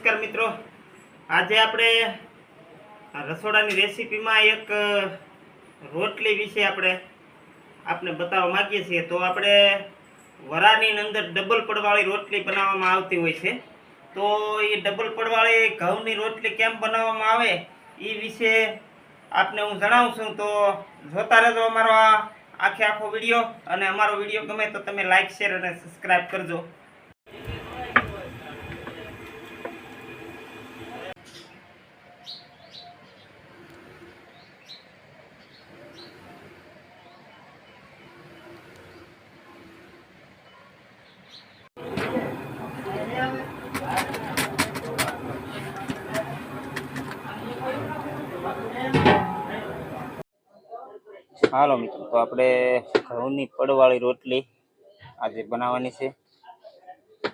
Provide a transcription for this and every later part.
નમસ્કાર મિત્રો. આજે આપણે રસોડાની રેસીપીમાં એક રોટલી વિશે આપણે આપને બતાવવા માંગીએ છીએ. તો આપણે વરાની અંદર ડબલ પડવાળી રોટલી બનાવવામાં આવતી હોય છે. તો એ ડબલ પડવાળી ઘઉંની રોટલી કેમ બનાવવામાં આવે એ વિશે આપને હું જણાવું છું. તો જોતા રહેજો અમારો આ આખે આખો વીડિયો. અને અમારો વીડિયો ગમે તો તમે લાઇક શેર અને સબસ્ક્રાઈબ કરજો. હાલો મિત્રો, તો આપણે ઘઉંની પડવાળી રોટલી આજે બનાવવાની છે.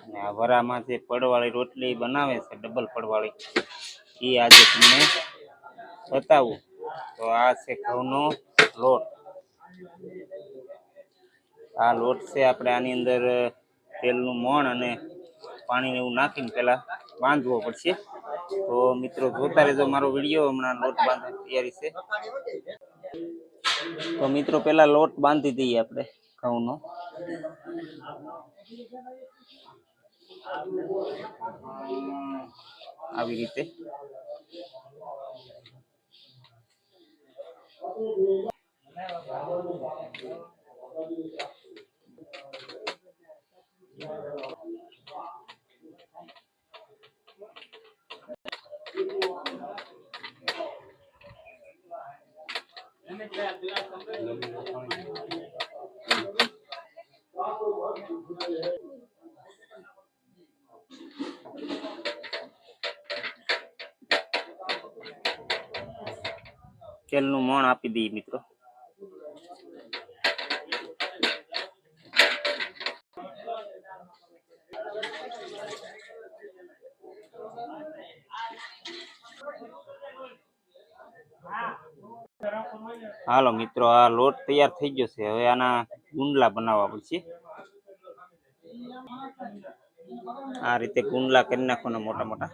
અને આ વરામાં જે પડવાળી રોટલી બનાવે છે, ડબલ પડવાળી, એ આજે તમને બતાવું. તો આ છે ઘઉંનો લોટ. આ લોટ છે આપણે આની અંદર તેલનું મોણ અને પાણીને એવું નાખીને પહેલાં બાંધવો પડશે. તો મિત્રો, જોતા રહેજો મારો વીડિયો, હમણાં લોટ બાંધવાની તૈયારી છે. તો મિત્રો પેલા લોટ બાંધી દઈએ આપણે ઘઉંનો. આવી રીતે. તેલનું મોણ આપી દઈએ મિત્રો. હાલો મિત્રો, આ લોટ તૈયાર થઈ ગયો છે. હવે આના ગુંડલા બનાવવા પડશે. આ રીતે ગુંડલા કરી નાખવાના મોટા મોટા.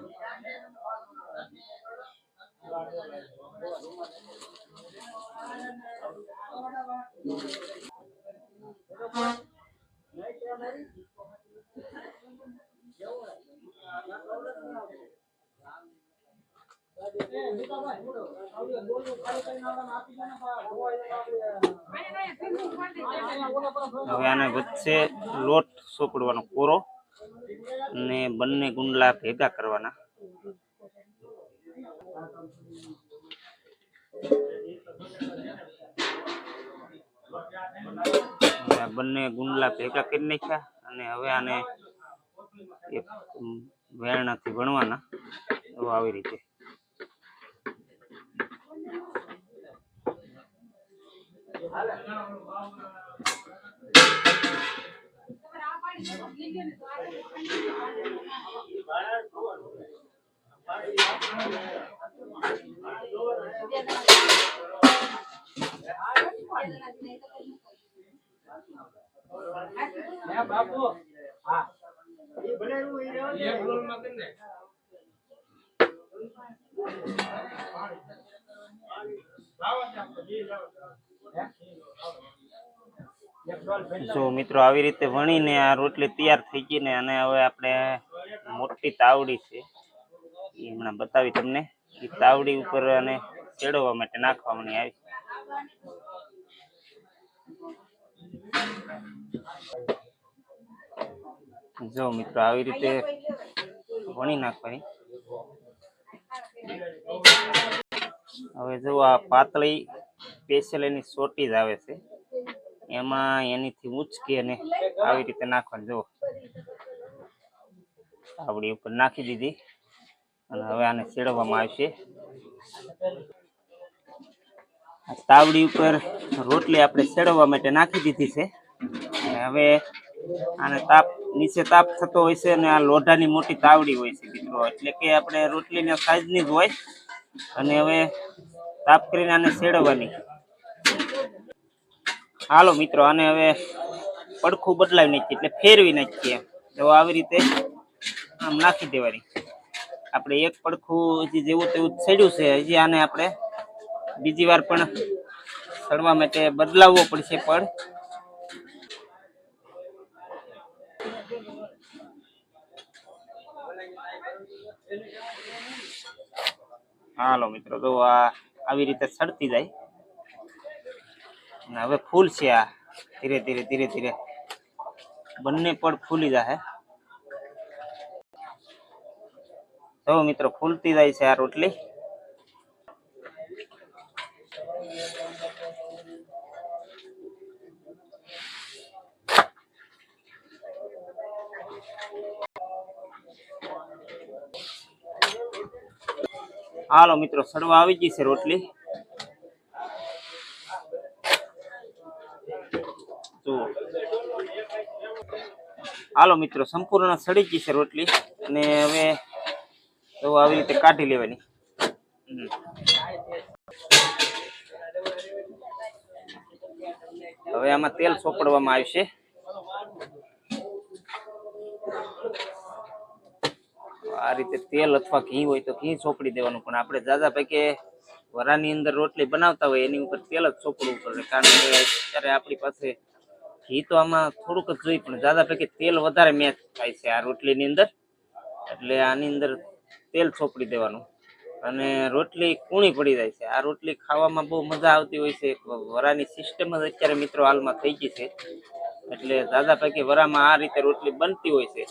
હવે આને વચ્ચે લોટ સોપડવાનો કોરો અને બંને ગુંડલા ભેગા કરવાના હવે આ બંને ગુંડલા ભેગા કરી નાખ્યા અને હવે આને એક વેરણાથી ભણવાના એવું આવી રીતે. જો મિત્રો આવી રીતે વણીને આ રોટલી તૈયાર થઈ ગઈ ને અને હવે આપણે મોટી તાવડી છે એ હમણાં બતાવી તમને. એ તાવડી ઉપર અને ચેડવવા માટે નાખવાની આવી. જો મિત્રો, આવી રીતે વણી નાખવાની. હવે જો આ પાતળી સ્પેશિયલ એની સોટી જ આવે છે. એમાં એનીથી ઉચકી અને આવી રીતે નાખવાની જો તાવડી ઉપર નાખી દીધી અને હવે આને ચેડવવામાં આવશે. તાવડી ઉપર રોટલી આપણે ચેડવવા માટે નાખી દીધી છે. અને હવે આને તાપ, નીચે તાપ થતો હોય છે અને આ લોઢાની મોટી તાવડી હોય છે મિત્રો. એટલે કે આપણે રોટલીના સાઈઝની જ હોય. અને હવે તાપ કરીને આને ચેડવવાની હાલો મિત્રો, આને હવે પડખું બદલાવી નાખીએ, એટલે ફેરવી નાખીએ. તો આવી રીતે આમ નાખી દેવાની. આપણે એક પડખું હજી જેવું તેવું જ સડ્યું છે, હજી આને આપણે બીજી વાર પણ સડવા માટે બદલાવવો પડશે, પણ હાલો મિત્રો તો આ આવી રીતે સડતી જાય, અને હવે ફૂલ છે આ. ધીરે ધીરે ધીરે ધીરે. બંને પડ ફૂલી જાય જો મિત્રો, ફૂલતી જાય છે આ રોટલી. હાલો મિત્રો, સડવા આવી ગઈ છે રોટલી. જુઓ. હાલો મિત્રો, સંપૂર્ણ સડી ગઈ છે રોટલી અને હવે તો આવી રીતે કાઢી લેવાની. હવે આમાં તેલ સોપડવામાં આવશે. આ રીતે તેલ અથવા ઘી હોય તો ઘી ચોપડી દેવાનું. પણ આપણે જાજા પૈકી વરાની અંદર રોટલી બનાવતા હોય, એની ઉપર તેલ જ ચોપડવું પડે. કારણ કે અત્યારે આપણી પાસે ઘી તો આમાં થોડુંક જ જોઈએ, પણ દાદા પૈકી તેલ વધારે મેચ થાય છે આ રોટલીની અંદર. એટલે આની અંદર તેલ ચોપડી દેવાનું. અને રોટલી કૂણી પડી જાય છે. આ રોટલી ખાવામાં બહુ મજા આવતી હોય છે. વરાની સિસ્ટમ જ અત્યારે મિત્રો હાલમાં થઈ ગઈ છે. એટલે દાદા પૈકી વરામાં આ રીતે રોટલી બનતી હોય છે.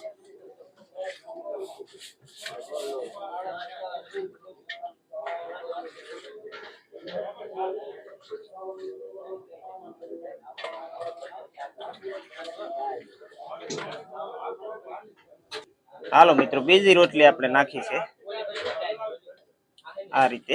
હાલો મિત્રો બીજી રોટલી આપણે નાખી છે. આ રીતે.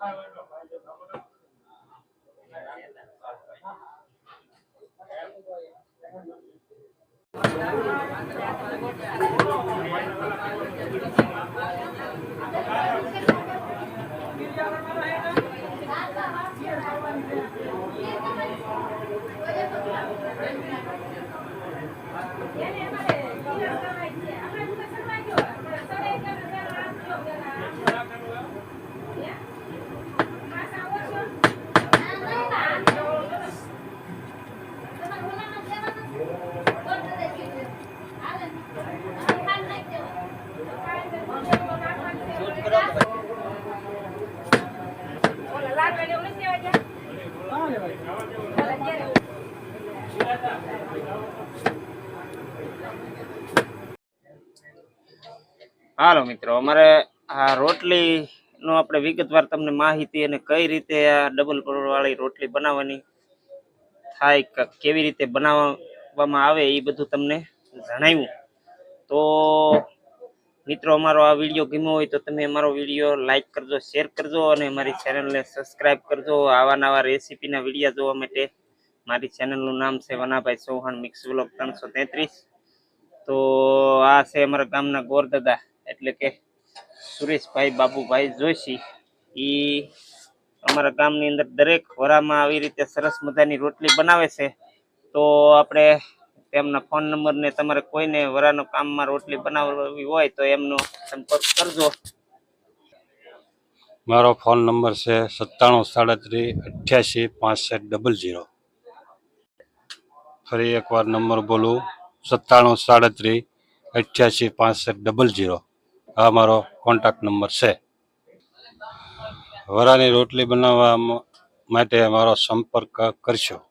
Yeah, yeah. હાલો મિત્રો, અમારે આ રોટલી નો આપણે વિગતવાર તમને માહિતી અને કઈ રીતે આ ડબલ વાળી રોટલી બનાવવાની, થાય કેવી રીતે બનાવવામાં આવે એ બધું તમને જણાવ્યું. તો મિત્રો, અમારો આ વીડિયો ગમ્યો હોય તો તમે અમારો વીડિયો લાઇક કરજો, શેર કરજો અને અમારી ચેનલને સબસ્ક્રાઇબ કરજો. આવા નવા રેસીપીના વીડિયો જોવા માટે મારી ચેનલનું નામ છે વનાભાઈ ચૌહાણ મિક્સ બ્લોક ત્રણસો તેત્રીસ. તો આ છે અમારા ગામના ગોરદાદા એટલે કે સુરેશભાઈ બાબુભાઈ જોશી. એ અમારા ગામની અંદર દરેક વરામાં આવી રીતે સરસ મજાની રોટલી બનાવે છે. તો આપણે તેમના ફોન નંબર ને તમારે કોઈને વરાનો કામમાં રોટલી બનાવવી હોય તો એમનો સંપર્ક કરજો. મારો ફોન નંબર છે સત્તાણું સાડત્રીસ અઠ્યાસી પાંસઠ ડબલ જીરો ફરી એકવાર નંબર બોલું. સત્તાણું, સાડત્રીસ, અઠ્યાસી, પાસઠ ડબલ જીરો આ મારો કોન્ટેક્ટ નંબર છે. વરાની રોટલી બનાવવા માટે મારો સંપર્ક કરશો.